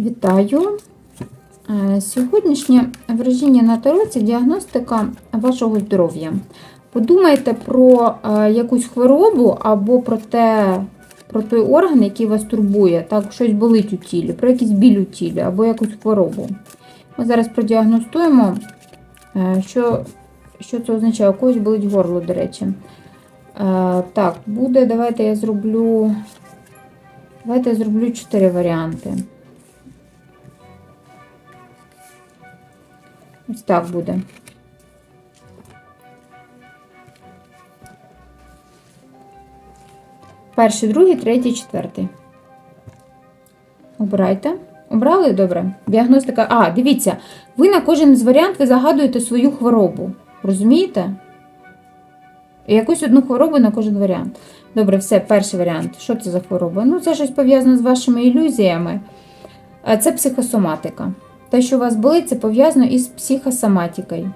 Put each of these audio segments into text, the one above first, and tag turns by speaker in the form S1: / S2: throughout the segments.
S1: Вітаю! Е, Сьогоднішнє враження на таро це діагностика вашого здоров'я. Подумайте про е, якусь хворобу або про те, про той орган, який вас турбує, так, щось болить у тілі, про якийсь біль у тілі або якусь хворобу. Ми зараз продіагностуємо, е, що, що це означає. У когось болить горло, до речі. Так, буде, давайте я зроблю. Давайте я зроблю 4 варіанти. Ось так буде. Перший, другий, третій, четвертий. Обирайте. Обрали? Добре. Діагностика. А, дивіться, ви на кожен з варіант загадуєте свою хворобу. Розумієте? Якусь одну хворобу на кожен варіант. Добре, все, перший варіант. Що це за хвороба? Ну, це щось пов'язано з вашими ілюзіями. Е, Це психосоматика. Те, що у вас болить, це пов'язано із психосоматикою.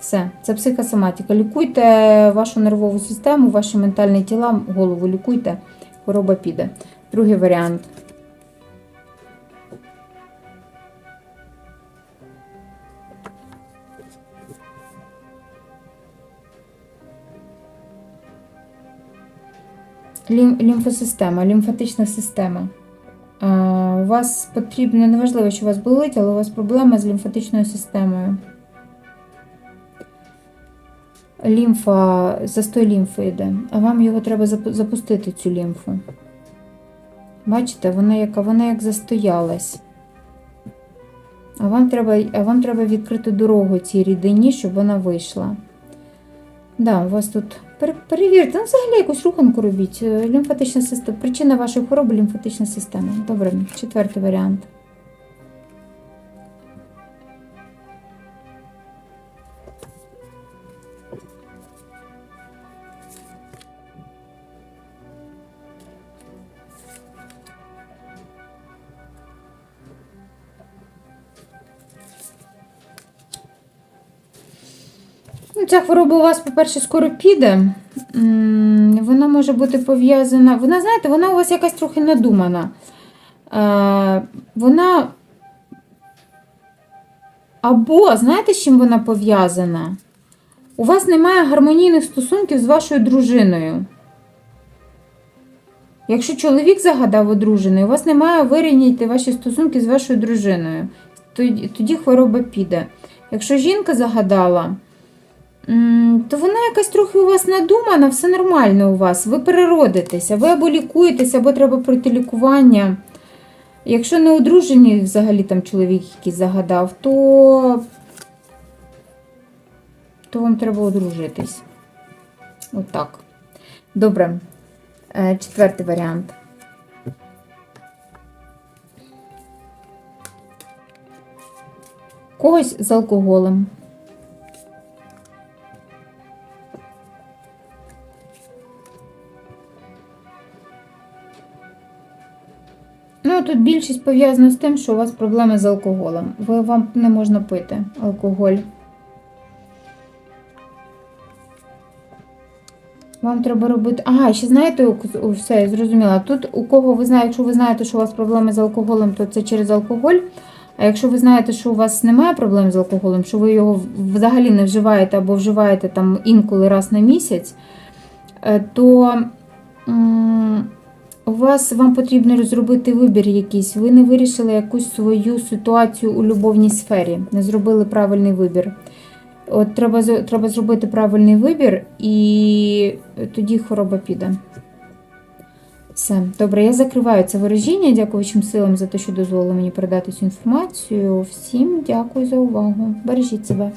S1: Все, це психосоматика. Лікуйте вашу нервову систему, ваші ментальні тіла, голову лікуйте, хвороба піде. Другий варіант. Лімфосистема, лімфатична система. У вас потрібно, неважливо, що у вас болить, але у вас проблема з лімфатичною системою. Лімфа, застой лімфи йде, а вам його треба запустити, цю лімфу. Бачите, вона яка вона як застоялась. А вам треба, а вам треба відкрити дорогу цій рідині, щоб вона вийшла. Да, у вас тут перевірте, ну, взагалі якусь руханку робіть. Е, Лімфатична система. Причина вашої хвороби лімфатична система. Добре, четвертий варіант. Ну, Ця хвороба у вас, по-перше, скоро піде. Вона може бути пов'язана. Вона, знаєте, вона у вас якась трохи надумана. Е, Вона. Або, знаєте, з чим вона пов'язана? У вас немає гармонійних стосунків з вашою дружиною. Якщо чоловік загадав одружений, у вас немає вирівняти ваші стосунки з вашою дружиною. Тоді, хвороба піде. Якщо жінка загадала, то вона якась трохи у вас надумана, все нормально у вас. Ви переродитеся, ви або лікуєтеся, або треба пройти лікування. Якщо не одружені взагалі там чоловік якийсь загадав, то, то вам треба одружитись. Отак. Добре. Е, Четвертий варіант. Когось з алкоголем. Ну, тут більшість пов'язана з тим, що у вас проблеми з алкоголем. Ви, вам не можна пити алкоголь. Вам треба робити. Ага, ще знаєте, все, зрозуміла. Тут у кого ви знаєте, якщо ви знаєте, що у вас проблеми з алкоголем, то це через алкоголь. А якщо ви знаєте, що у вас немає проблем з алкоголем, що ви його взагалі не вживаєте або вживаєте там інколи раз на місяць, е, то. У вас вам потрібно розробити вибір якийсь. Ви не вирішили якусь свою ситуацію у любовній сфері, не зробили правильний вибір. От треба, треба зробити правильний вибір, і тоді хвороба піде. Все, добре, я закриваю це ворожіння. Дякую всім силам за те, що дозволили мені передати цю інформацію. Всім дякую за увагу. Бережіть себе.